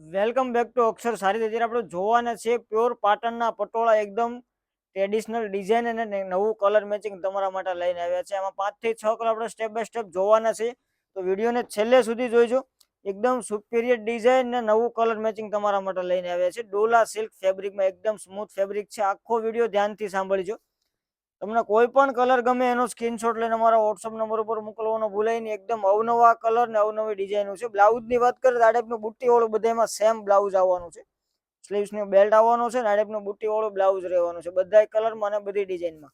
Welcome back to અક્ષર સારી અત્યારે આપણે જોવાના છે પ્યોર પાટણના પટોળા એકદમ ટ્રેડિશનલ ડિઝાઇન અને નવું કલર મેચિંગ તમારા માટે લઈને આવ્યા છે. આમાં પાંચથી છ કલર આપણે સ્ટેપ બાય સ્ટેપ જોવાના છે તો વિડીયોને છેલ્લે સુધી જોઈજો. એકદમ સુપિરિયર ડિઝાઇન ને નવું કલર મેચિંગ તમારા માટે લઈને આવ્યા છે. ડોલા સિલ્ક ફેબ્રિકમાં એકદમ સ્મૂથ ફેબ્રિક છે. આખો વીડિયો ધ્યાનથી સાંભળજો. તમને કોઈ પણ કલર ગમે એનો સ્ક્રીનશોટ લઈને અમારા વોટ્સઅપ નંબર ઉપર મોકલવાનો ભૂલાય નહીં. એકદમ અવનવા કલર ને અવનવી ડિઝાઇનો છે. બ્લાઉઝની વાત કરીએ તો આ ટાઈપનું બુટ્ટી બધામાં સેમ બ્લાઉઝ આવવાનું છે. સ્લીવ્સ બેલ્ટ આવવાનો છે ને આ ટાઈપનું બુટ્ટી બ્લાઉઝ રહેવાનું છે. બધાય કલરમાં અને બધી ડિઝાઇનમાં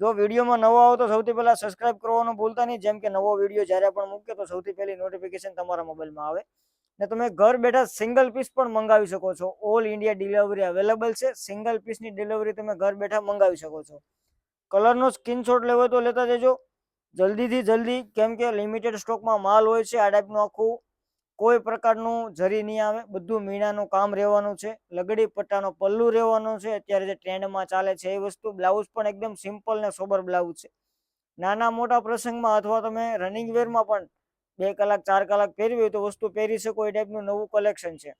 જો વિડીયોમાં નવા આવો તો સૌથી પહેલા સબસ્ક્રાઇબ કરવાનું ભૂલતા નહીં. જેમ કે નવો વીડિયો જ્યારે પણ મૂકીએ તો સૌથી પહેલી નોટિફિકેશન તમારા મોબાઈલમાં આવે. ને તમે ઘર બેઠા સિંગલ પીસ પણ મંગાવી શકો છો. ઓલ ઇન્ડિયા ડિલિવરી અવેલેબલ છે. સિંગલ પીસની ડિલિવરી તમે ઘર બેઠા મંગાવી શકો છો. કલરનો સ્ક્રીનશોટ લેવો હોય તો લેતા જજો. જલ્દીથી જલ્દી, કેમ કે લિમિટેડ સ્ટોકમાં માલ હોય છે આ ટાઈપનું આખું કોઈ પ્રકારનું જરી નહીં આવે. બધું મીણાનું કામ રહેવાનું છે. લગડી પટ્ટાનો પલ્લુ રહેવાનું છે. અત્યારે જે ટ્રેન્ડમાં ચાલે છે એ વસ્તુ, બ્લાઉઝ પણ એકદમ સિમ્પલ ને સોબર બ્લાઉઝ છે. નાના મોટા પ્રસંગમાં અથવા તમે રનિંગ વેરમાં પણ બે કલાક, ચાર કલાક પહેરવી હોય તો વસ્તુ પહેરી શકો. એ ટાઈપનું નવું કલેક્શન છે.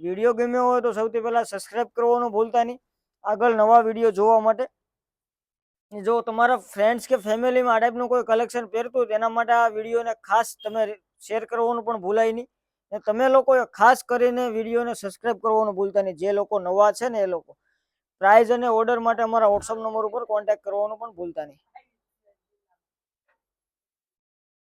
વીડિયો ગમ્યો હોય તો સૌથી પહેલાં સબસ્ક્રાઈબ કરવાનું ભૂલતા નહીં. આગળ નવા વીડિયો જોવા માટે જો તમારા ફ્રેન્ડ્સ કે ફેમિલીમાં આ ટાઈપનું કોઈ કલેક્શન પહેરતું તેના માટે આ વિડીયોને ખાસ તમે શેર કરવાનું પણ ભૂલાય નહીં. ને તમે લોકોએ ખાસ કરીને વિડીયોને સબસ્ક્રાઇબ કરવાનું ભૂલતા નહીં. જે લોકો નવા છે ને એ લોકો. પ્રાઇઝ અને ઓર્ડર માટે અમારા વોટ્સઅપ નંબર ઉપર કોન્ટેક્ટ કરવાનું પણ ભૂલતા નહીં.